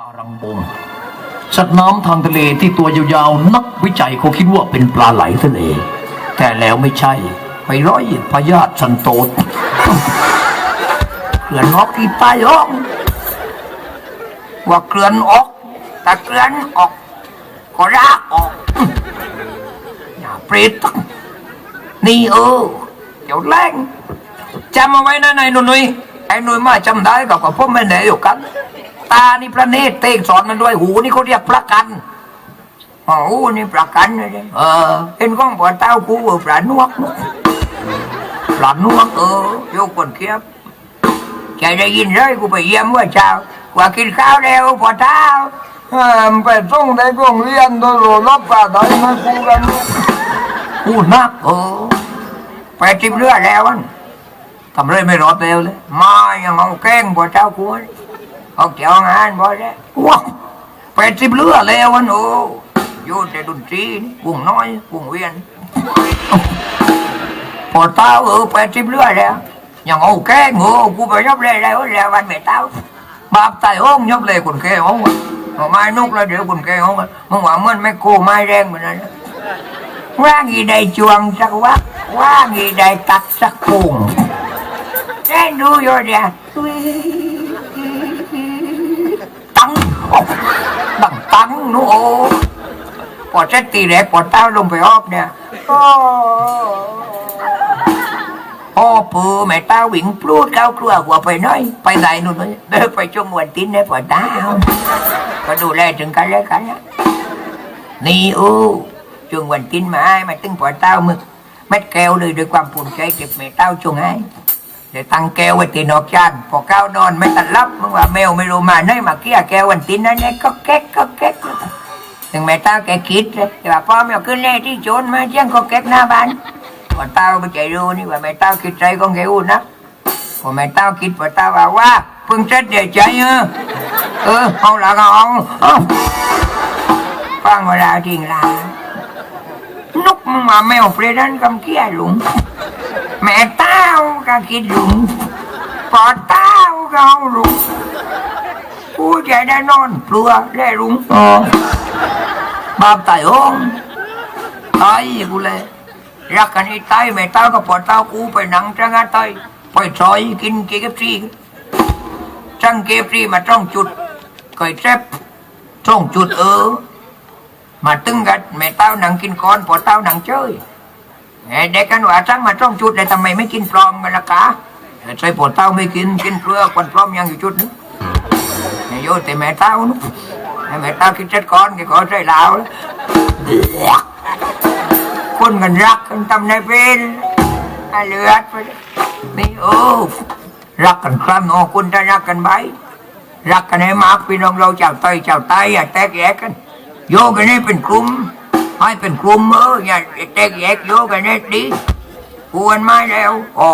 การังบงสัตว์น้ำทางทะเลที่ตัวยาวๆ นักวิจัยเขาคิดว่าเป็นปลาไหลทะเล แต่แล้วไม่ใช่ ไปร้อยพยาธิสันโตษเกลือนออกที่ใต้ห้องว่าเกลือนออกแต่เกลือนออกก็ราออกอย่าเปรตนี่เออเดี๋ยวแรงจำเอาไว้นะนายหนุ่ยไอ้หนุ่ยมาจำได้กับกับพวกแม่แหน่อยู่กัน ตานี่ประเนตรเตงสอนมันด้วยหูนี่เขาเรียกประกันอ๋อหูนี่ประกันเลยเด้เออเป็นของปวดเต้ากูเออปลานวกปลานวกเออโยกคนเคียบใจได้ยินเลยกูไปเยี่ยมว่าเช้าว่ากินข้าวแล้วปวดเท้าเอ่อไปส่งในโรงเรียนโดยรลบกาได้มาคูกันพูดนักเออไปจิบเลือดแล้วอันทำเลยไม่รอดเร็วเลยมาอย่างเอาแกล้งปวดเท้ากูนี่ เอาเจ้างานบ่ได้ว้าวไปจิบเลือแล้วอันโอ้ยู่แต่ดนตรีนี่วงน้อยวงเวียนพอเต้าเออไปจิบเลือแล้วย่างเอาแก้งโอ้กูไปยบเลยแล้วแล้ววันไม่เต้าบาปตายห้องยบเลยคนแก่ห้องวะเอาไม้นกแล้วเดี๋ยวคนแก่ห้องมึงว่ามันไม่โกไม้แรงเหมือนนั้นว่างีได้จวงสักวักว่างีได้ตักสักพุงได้ดูอยู่เดียว ตังตังนูโอพอเสร็จตีแรกพอเต้าลงไปออบเนี่ยโอ้พ่อปูแม่เต้าวิ่งปลูดเข้าครัวหัวไปน้อย ไปไหนนู่นเดินไปจงวันตินเนี่ยปวดตาก็ดูแลถึงกันแล้วกันนะนี่อู้จงวันตินมาให้มาตึงปวดเต้ามึกเม็ดแก้วเลยด้วยความภูมิใจเจ็บแม่เต้าจงให้ เดี๋ยวตั้งแก้วไว้ตีนอกจานพอก้าวนอนไม่ตันรับมึงว่าแมวไม่รู้มาไหนมาเกี้ยแก้ววันตินนั่นเนี่ยก็แก๊กก็แก๊กถึงแม่เต้าแกคิดเลยแต่ว่าพ่อแมวขึ้นแน่ที่โจรมาเจียงก็แก๊กหน้าบ้านว่าเต้าไม่ใจรู้นี่ว่าแม่เต้าคิดใจของแกอุ่นะว่าแม่เต้าคิดว่าเต้าว่าว่าเพิ่งเจ็ดเดียวใจเออเออเอาละก็เอาฟังเวลาทิ้งลานกมึงว่าแมวเปรดันกำเกี้ยหลุง แม่เต้าก็คิดหลุงปอเต้าก็เอาหลุงกูจะได้นอนเปลือได้หลุงอ๋อบาปตายโองตายกูเลยรักกันให้ตายไม่ตายก็ปวดเต้ากูไปหนังจังงานตายไปซอยกินเกฟซีจังเกฟซีมาจ้องจุดก่อยแซบจ้องจุดเออมาตึงกันแม่เต้าหนังกินก้อนปวดเต้าหนังเจ้ยไอ้ เด็กกันว่าจังมาจ้องจุดเลยทำไมไม่กินปลอมกันล่ะกะใช่ปวดเต้าไม่กินกินเปลือกคนปลอมยังอยู่จุดนึงโยแต่แม่เต้านุแม่เต้ากินเจ็ดก้อนแกก็ใช่ลาวแล้วคนกันรักกันทำในเป็นไอ้เลือดไปนี่โอ้รักกันครับน้องคุณถ้ารักกันไว้รักกันให้มากพี่น้องเราเจ้าไตเจ้าไตอย่าแตกแยกกัน โยกกันให้เป็นกลุ่ม ให้เป็นกลุ่มเอออย่าแตกแยกโยกันให้ดีควรไม่แล้วโอ้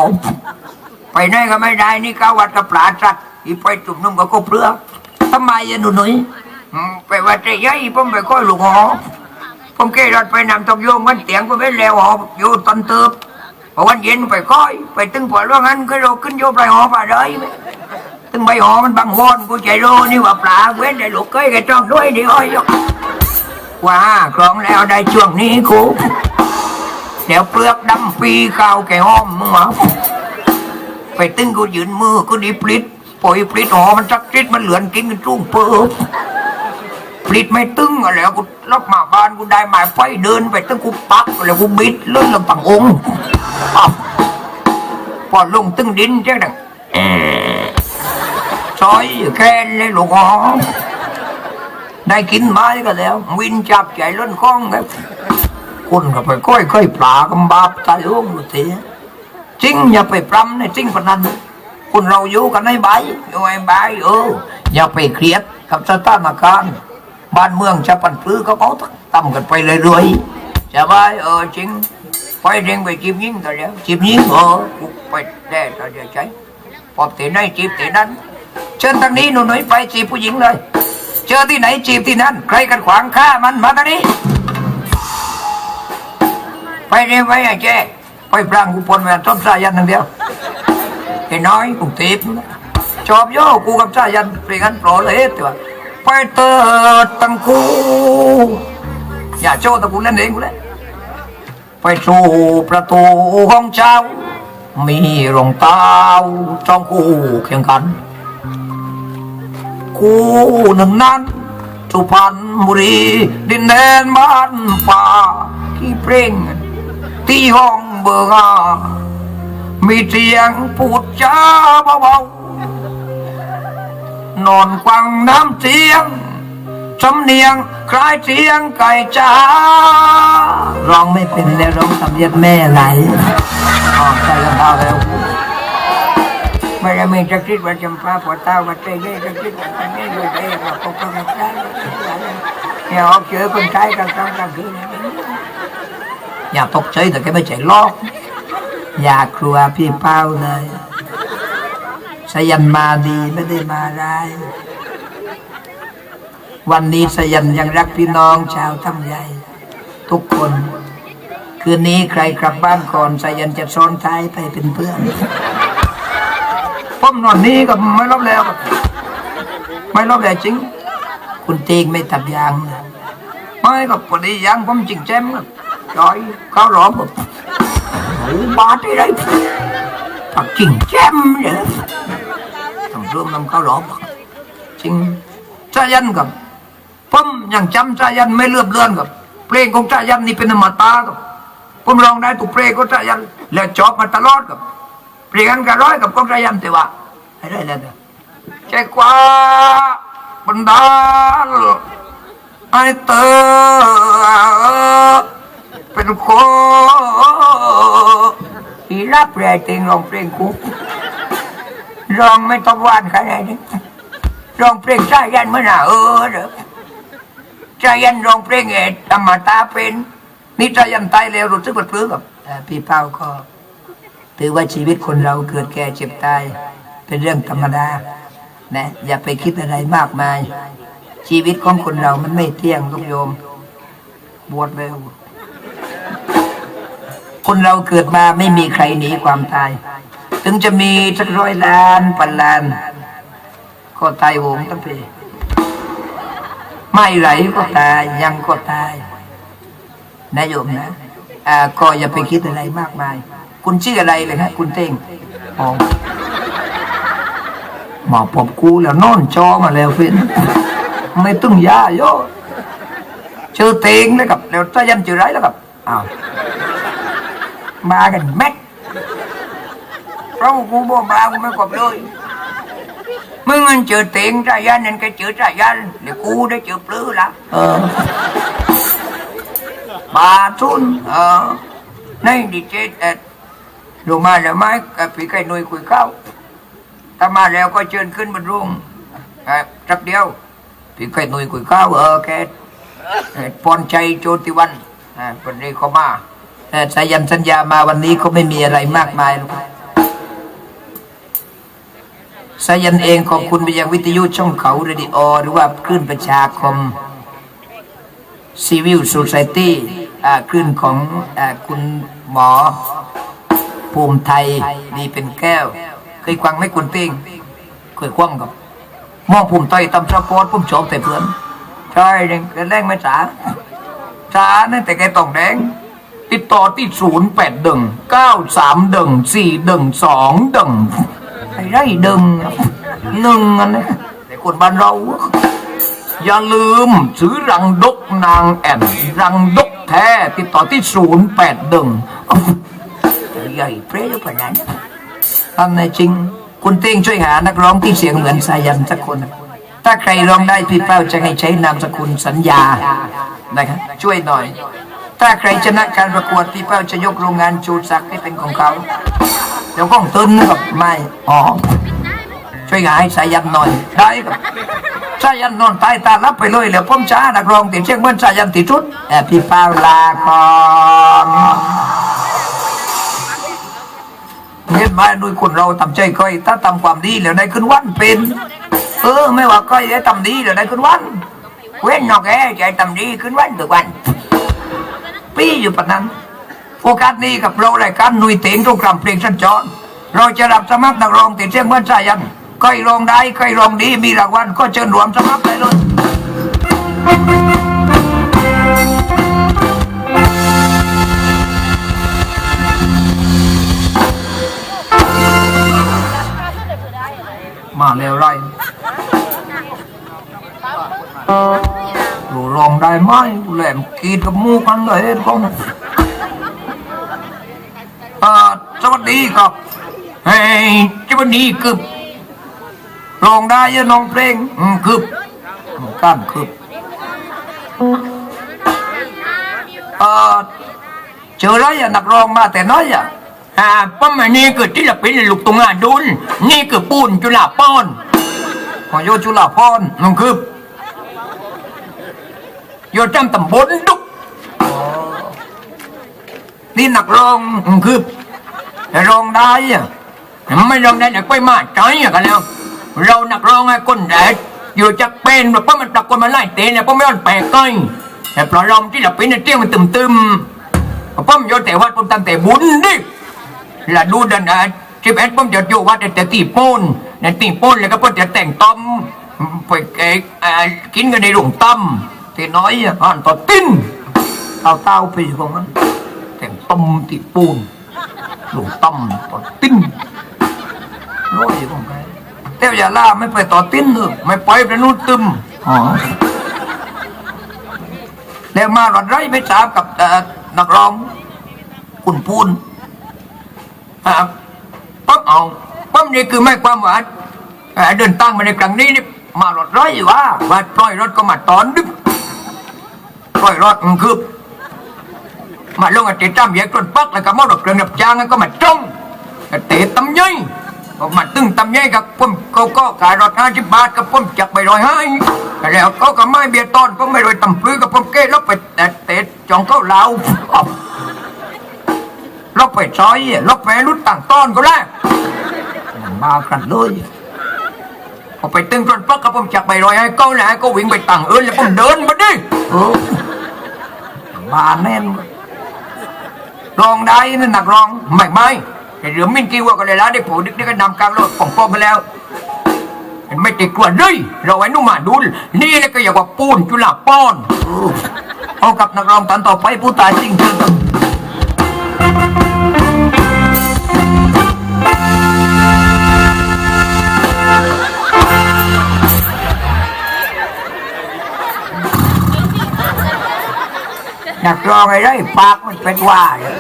ไปไหนก็ไม่ได้นี่ก้าวัดกับปลาสัตว์อีไปจุ่มนุ่มกับก็เปลือกทำไมอะหนูหนุ่ยไปวัดใจใหญ่ผมไปก้อยลูกหอผมเกรถไปนำทองโยมวันเตียงไปเว้นแล้วหอบอยู่ตอนเติบพอวันเย็นไปค่อย ไปตึงปวดร่วงนั้นก็โรขึ้นโยไปหอปลาเลยตึงใบหอมันบังวอนกูใจโรนี่ว่าปลาเว้นได้ลูกเกยกับจ้องด้วยดิอ้อยยก ว่าครองแล้วได้ช่วงนี้กูเดี๋ยวเปลือกดำปีข้าวแกห้อมมึงวะไปตึงกูยืนมือกูดีปลิดปล่อยปลิดหอมันสักจิตมันเหลือนกินกันจุ้งเปิบปลิดไม่ตึงอะไรกูรับมาบ้านกูได้หมายไฟเดินไปตึงกูปักแล้วกูบิดเลื่อนลงตังองค์อ้าวพอลงตึงดินเจ๊ดังซอยแค่เลยหลูกอ๋อ ได้กินไม้ก็แล้ว วินจับใจล้นคล้องครับคุณก็ไปก้อยก้อยปลากำบาปตายโอ้งเสียจริงอย่าไปปรำในจริงปนันคุณเราอยู่กันในใบอยู่ในใบเอออย่าไปเครียดกับสถานการณ์บ้านเมืองจะปั่นปลื้อเขาเขาตั้มกันไปเรื่อยๆจะไปเออจริงไปเร่งไปจีบยิงกันแล้วจีบยิงเออไปได้ตอเดียวใจพอเตะไหนจีบเตะนั้นเชิญทางนี้หนูหน่อยไปจีบผู้หญิงเลย เจอที่ไหนจีบที่นั่น ใครกันขวางฆ่ามันมาทางนี้ ไปเร็วไปไอ้แจ้ไปปรางกูปนแหวนต้นสายันทั้งเดียวไอ้น้อยกูเทปชอบโย่กูกับสายันเป็นกันโปรเลยตัวไปเติดตังคูอย่าโจ้ตะกูเล่นเองกูเล่นไปสู่ประตูห้องเจ้า มีรองเท้าจ้องคู่แข่งขัน คู่หนึ่งนั้นสุพรรณบุรี ดินแดนบ้านป่าที่เพลงที่ห้องเบอร์ามีเสียงพูดจ้าเบาๆนอนกวางน้ำเสียงสำเนียงคล้ายเสียงไก่จ้าร้องไม่เป็นแล้วร้องทำเรียบแม่ไหลออกใจลำบาแล้ว ไม่ได้มีจะคิดว่าจำปาปวดตาว่าใจเย่จะคิดว่าใจเย่ด้วยใจว่าปกป้องรักษาอย่าออกเจอคนใช้กันต้องกันคืออย่าตกใจแต่แกไม่ใจลอกอย่ากลัวพี่เป้าเลยสยันมาดีไม่ได้มาร้ายวันนี้สยันยังรักพี่น้องชาวถ้ำใหญ่ ทุกคน คืนนี้ใครกลับบ้านก่อนสยันจะซ้อนท้ายไปเป็นเพื่อน ผมนอนนี้ก็ไม่รอบแล้ว ไม่รอบแล้วจริง คุณเตงไม่ตัดยางนะไม่ก็พอดียางผมจริงแจ้มครับจอยเขาหลอมผมโอ้บาทที่ไรตัดจริงแจ้มเลยต้องร่วมนำเขาหลอมจริงจายันกับผมยังจำจายันไม่เลือบเลือนกับเพลงของจายันนี่เป็นอมตะกับผมร้องได้ทุกเพลงของจายัน แล้วจอบมาตลอดกับ เปลี่ยนกันร้อยกับกองระยำแต่ว่าอะไรแล้วเนี่ยใจกว่าบันดาลไอเตอเป็นคนอีรับแรงติงร้องเพลงกูร้องไม่ต้องวานขนาดนี้ร้องเพลงใจยันเมื่อน่ะเออเด้อใจยันร้องเพลงเอ็ดธรรมตาเป็นนี่ใจยันตายแล้วรู้สึกปวดเปลื้อกับพี่เป้าก็ ถือว่าชีวิตคนเราเกิดแก่เจ็บตาย เป็นเรื่องธรรมดานะอย่าไปคิดอะไรมากมาย ชีวิตของคนเรามันไม่เที่ยงลูกโยม บวชเร็วคนเราเกิดมาไม่มีใครหนีความตาย ถึงจะมีสักร้อยล้านพันล้าน ก็ตายโหงทั้งเพไม่ไหลก็ตายยังก็ตายนะโยมนะอ่าก็อย่าไปคิดอะไรมากมาย คุณชื่ออะไรเลยฮะคุณเต้งอ๋อมอผมกูแล้วนอนจอมาแล้วเพื่อนไม่ต้องยาโยเจอเตงเลยกับ แล้วจะยันเจอไรแล้วกับอ้าวมากันแม็กเพราะกูบอกมากูไม่กบเลยมึงมันเจอเตงใจยันนั่นก็เจอใจยันเดี๋ยวกูได้เจอปลื้อละเออ bà thun ờ nay đi chết ẹt rồi mà là mai cả phí cái nuôi quỷ cao ta mà leo coi chân ขึ้นบนรุ่งอะจักเดียวพี่ไก่หนุ่ยกุยเข้าเออแกเอ่อพรชัยโจติวันอ่าวันนี้เขามาเอ่สายันสัญญามาวันนี้ก็ไม่มีอะไรมากมายหรอกสายันเองขอบคุณไปยังวิทยุช่องเขาเรดิโอหรือว่าคลื่นประชาคมซีวิล s ซ c i ตี้คลื่นของอคุณหมอ ภูมิไทยดีเป็นแก้ว เคยควังไม่คุณเป้งเคยควงกับมองภูมิไทยตำสปอร์ตผมชอบแต่เพื่อนใช่เนี่ยแกแรงไม่จ๋าจ๋านั่นแต่แกต้องแดงติดต่อที่ศูนย์แปดดึงเก้าสามดึงสี่ดึงสองดึงไอ้ไรดึงหนึ่งอันนี้แต่คนบ้านเรา อย่าลืมซื้อรังดกนางแอ่นรังดกแท้ติดต่อที่ศูนย์แปดดึง ใหญ่เปรี้ยวขนานี้อันในจริง คุณเต้งช่วยหานักร้องที่เสียงเหมือนสายันสักคน ถ้าใครร้องได้พี่เป้าจะให้ใช้นามสกุลสัญญานะครับช่วยหน่อย ถ้าใครชนะการประกวดพี่เป้าจะยกโรงงานชูศักดิ์ให้เป็นของเขาเดี๋ยวก้องตุนกับไม่อ๋อช่วยงานให้สายันหน่อยได้ครับสายันนอนตายตาลับไปเลยแล้วผมจ้านักร้องติดเชียงเหมือนสายันติดชุดแต่พี่เป้าลาก่อน เห็นไหมด้วยคนเราทำใจก้อยถ้าทำความดีแล้วได้ขึ้นวันเป็น เออ ไม่ว่าก้อยได้ทำดีแล้วได้ขึ้นวัน เว้นนอกแกใจทำดีขึ้นวันทุกวัน ปีอยู่ปะนั้นโอกาสนี้กับเรารายการนุ่ยเต็งตรงกลางเพลงสัญจรเราจะรับสมัครนักร้องติดเสียงเมื่อนสายันใครร้องได้ใครร้องดีมีรางวัลก็เชิญรวมสมัครได้เลย มาเร็วไรอยู่องได้ไหมแหลมกีดกัมูกันเลยก็อ่าสวัสดีครับเฮ้ยสวัสดีคือลองได้ยังลองเพลงคือกั้นคืออ่เจอไรอย่ะนักร้องมาแต่น้อยอะ อ่าป้อมอันนี้คือที่เราเป็นลูกตุงอาดุลนี่คือปูนจุฬาป้อนขอโยจุฬาพรมันคือโยจำตำบลดุกนี่นักร้องมันคือแต่ร้องได้อะไม่ลองได้ไหนไปมาใจอะกันแล้ว เรานักร้องไอ้คนแดดอยู่จากเป็นแบบป้อมันตะโกนมาไล่เตะเนี่ยป้อไม่ร้อนแปลกก้อยแต่ปลอลอมที่เราเป็นเนี่ยเตี้ยมันตึมตึมๆป้อมโยแต่วัดป้อมตั้งแต่บุญดิ ละดูดันนะที่แอดป้อมจะโยวัดแต่ตีป้นเนี่ยตีป้นแล้วก็ป้อมจะแต่งต้มไปเอกินกันในหลวงต้มที่น้อยอ่านต่อติ้นเอาเต้าปีของมันแต่งต้มติปูนหลวงต้มต่อติ้นร้อยของใครเต้าอย่าล่าไม่ไปต่อติ้นเถอะไม่ปล่อยประนุตึมอ๋อแล้วมาหลอดไรไม่ทราบกับนักร้องคุณพูน อ่าปั๊บเอาปั๊บนี่คือไม่ความหวานอ่าเดินตั้งมาในครั้งนี้นี่มาหลอดร้อยว่าว่าปล่อยรถก็มาตอนดึกปล่อยรถมันคือมาลงอันเตะจ้ำเยียดกรนปักแล้วก็มอดอกเครื่องดับจางก็มาจ้องเตะตำย่อยออกมาตึงตำย่อยกับผมก็ก็ขายรถห้าสิบบาทกับผมจักไปร้อยห้าแล้วก็ก็ไม่เบียดตอนผมไม่รวยตำปลื้อกับผมเก้ลบไปแต่เตะจองเข้าเหลา ลบไปซอยลบไปรุ่นต่างต้นก็แล้วมากันเลยพอไปตึงกรนปักกับผมจักไปรอยห้าก็แล้วก็วิ่งไปต่างเอิญแล้วผมเดินมาดิมาแน่นรองได้นั่นนักรองไม่ไม่แต่เรือมินกี้ว่าก็เลยละได้ผูดึกได้ก็นำกลางโลดของพ่อมาแล้วไม่ติดกลัวเลยเราไว้นุ่มมาดุลนี่แหละก็อย่าว่าปูนจุฬาป้อนเออเอากับนักร้องตันต่อไปผู้ตายจริงจริง นักร้องไอ้ไรปากมันเป็นว่าเลย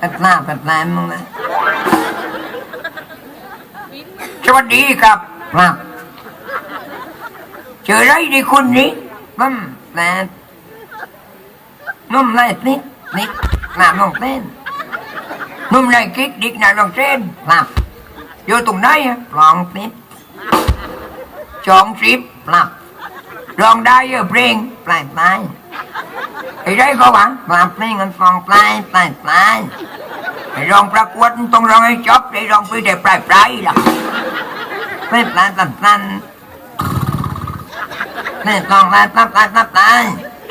ตัดหน้าตัดหน้ามึงนะสวัสดีครับครับเจอไรดีคุณนี้นั่นแหละนุ่มไล่นิดนิดหน้าน้องเต้นนุ่มในกิ๊กดิกหนาลองเส้นครับอยู่ตรงไหนลองนิดสองสิบครับลองได้เยอะเพลงปลายปลาย ไอ้ไรก็หวังปลาเพลงกันฟองปลายปลายปลายไอ้รองประกวดต้องร้องให้จบไอ้รองไปแต่ปลายปลายล่ะปลายปลายตันตันนี่ลองปลายปลายปลายปลายปลาย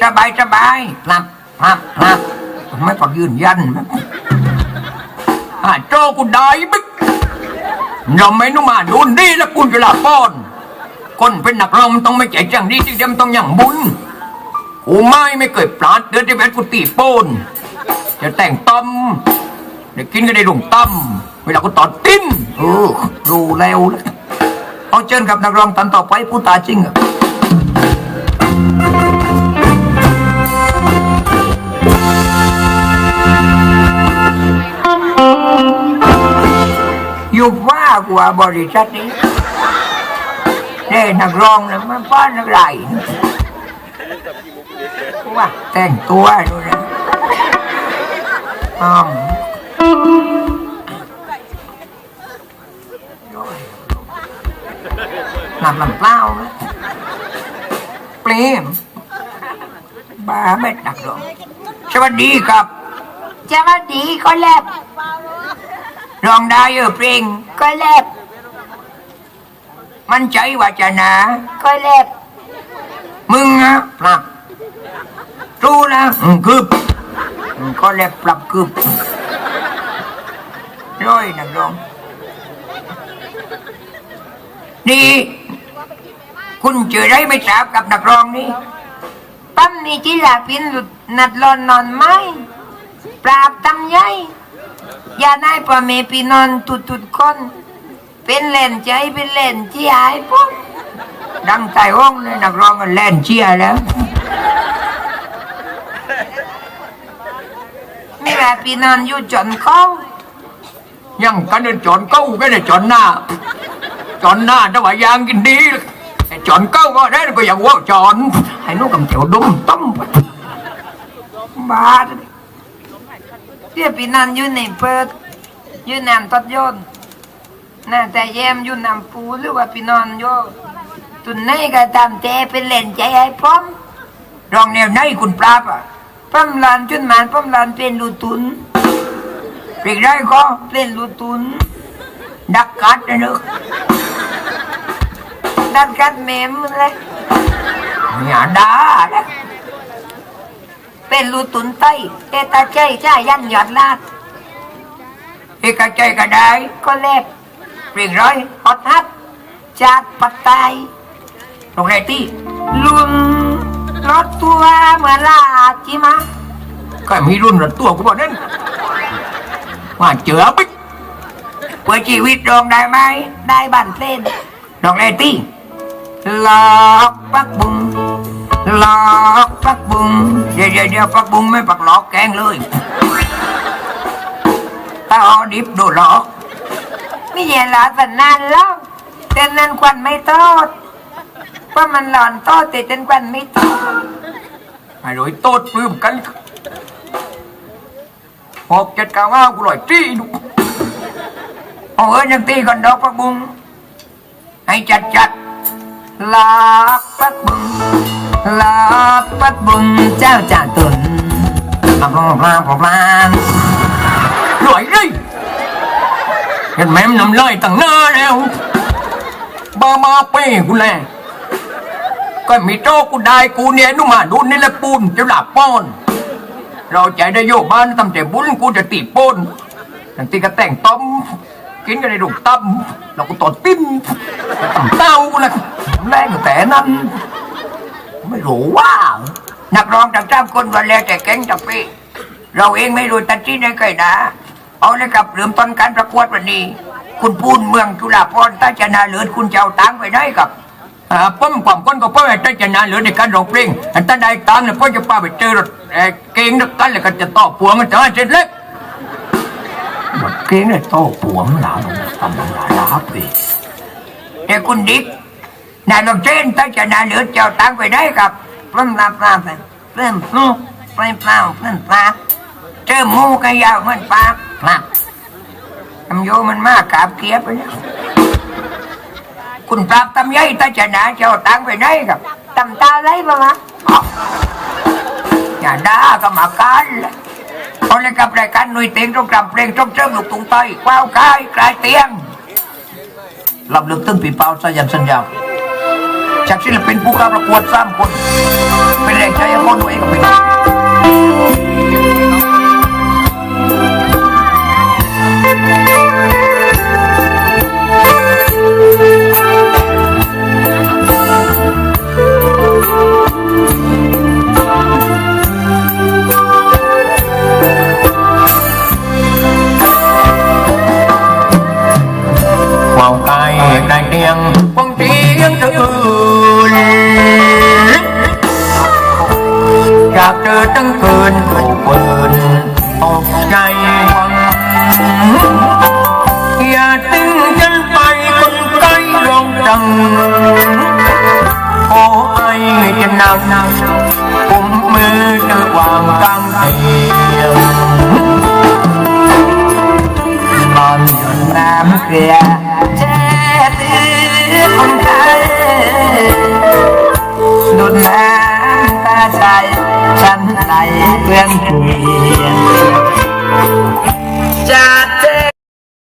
สบายสบายครับครับครับไม่ต้องยืนยันนะอ่าโจกูได้บิ๊กเราไม่นุ่มมาดูดีแล้วคุณจะลาป้อนคนเป็นนักร้องมันต้องไม่ใจจังดีที่เดียมต้องอย่างบุญ กูไม่ไม่เคยปลาดเดือนที่แม่กูตีโป้นจะแต่งต้มเดี๋ยวกินก็ได้หลงต้มเวลากูตอดติ้นเออรู้แล้วนะเอาเชิญกับนักร้องตันต่อไปผู้ตาจริงอะอยู่ว่ากว่าบริษัทนี้เน่นักร้องนะมันป้านนักไห ลว่าแต่งตัวดูนะอ้อมหลับลำเปล่านะเปลี่ยนบ้าไม่นักร้องสวัสดีครับสวัสดีก็แลบลองได้เออเพลงก็แลบมันใจว่าจะหนาก็แลบมึงนะปรับ รู้นะอืมคืบอืมก็เล็บปรับคืบร้อยนักรองนี่คุณเจอได้ไม่ทราบกับนักร้องนี่ปั๊มมีจิลาปินหลุดนัดรอนนอนไม้ปราบตำใหญ่อย่าได้พอแม่พี่นอนตุดตุดคนเป็นเล่นใจเป็นเล่นที่หายปุ๊บดังใจห้องเลยนักร้องกันแล่นเชียร์แล้ว นี่แหละพี่นอนอยู่จนเขายังกันเดินจอนเก้าก็ได้จอนหน้าจอนหน้าถ้าว่ายางกินดีจอนเก้าก็ได้ก็อย่างว่าจอนให้นู้กับเจียวดุมต้มบาดเดี๋ยวพี่นอนอยู่ในเปิดอยู่น้ำตัดยนน่าแต่แยมอยู่น้ำปูหรือว่าพี่นอนอยู่ตุนไหนก็ตามแต่เป็นเล่นใจให้พร้อมรองแนวไหนคุณปราบอะ ปั้มลานจุนหมานปั้มลานเป็นลูตุนเพลงได้ก็เล่นลูตุน ดักกัดนะนึกดันกัดเมมเลยอย่าด่านะเป็นลูตุนไตเอตาใจใช่ยันหยอดลาดเอกใจก็ได้ก็เล็บเพลงร้อยฮอตฮัทจาดปัตไตายตรงไหนที่ลุน รถตัวเหมือนลาจิมาก็มีรุ่นระตัวกูบอกนั่นว่าเจอปิ๊กเพื่อชีวิตร้องได้ไหม ได้บันเพลนร้องไหนที่หลอกปักบุงหลอกปักบุงเดี๋ยวเดี๋ยวเดี๋ยวปักบุงไม่ปักหลอกแกงเลยถ้าเอาดิบโดนหลอกไม่เย็นหลอดสันนานแล้วแต่นั้นควันไม่โทษเพรามันหลอนโทษแต่จนควันไม่โทษไอ้รอยโตดปลื้มกันหกเจ็ดเก้าห้ากูลอยจี้ดูเอาเอ้ยยังตีก่อนดอกปักบุงให้จัดจัดลอกปักบุงลอกปักบุงเจ้าจ่าตุนลำลองพลาพลาลอยเลยเห็นแม่มน้ำลายตั้งหน้าแล้วบ้ามาเป้กูแล ก็มีโจ้กูได้กูเนี่ยนุ่มาดูนี่แหละปูนจะหลับป้อน เราใจได้โยบ้านทำแต่บุญกูจะตีป้นทั้งตีก็แต่งต้มกินกันในลูกตั้มเราก็ตอดติ้นตั้มเต้ากูละแรงแต่นั้น ไม่รู้ว่า นักร้องต่างจ้ามคนวันแล้วแต่แก๊งตะปีเราเองไม่รู้ตัดที่ไหนใครนะ เอาเลยกับเริ่มต้นการประกวดวันนี้ คุณปูนเมืองจุฬาภรณ์ถ้าชนะเลิศคุณเจะเอาตังไปได้กับ ป้อมความก้นก็เพื่อให้ชนะเหลือในการร้องเพลงอันถ้าได้ตังค์เนี่ยพ่อจะพาไปเจอรถเอ่อเก่งนักกันแล้วก็จะต่อพวงกันจะให้เสร็จเล็กเก่งเลยโตปวงหลาลงตำลงหลาลาบเลยแต่คุณดิกนายลองเช่นถ้าชนะเหลิศจะเอาตังไปได้กับเริ่มลาปลาไปเริ่มลูไปเปล่าเริ่มปลาเจอหมูกระยาวเหมันปาครับทำโยมันมากกราบเกียบไปแล้ว คุณปราบทำยัยถ้าชนะจะเอาตังไปได้กับตำตาไรบ้างะอย่าด่ากรรมการเลยเอาเลยกับรายการหน่วยเตียงต้องกำเพลงต้องเชิมลูกตุงไตกว้าวกายกลายเตียงลำลึกตึ้งปีเปาสยันสัญญาจากศิลปินผู้เข้าประกวดสามคนเป็นแรงใจให้คนตัวเองก็เป็นว่ ก่ได้เตียงคงเตียงเธออื่นอยากเจอตั้งคืนถูกปืนออกใจฟังอย่าติ้งฉันไปคนใกล้ลงจังขอไอ้จะนั่งกุมมือเธอวางกลางเตียงนอน คนไทยดุดน้ำตาใสฉันไหลเพื่อนเพียงใจ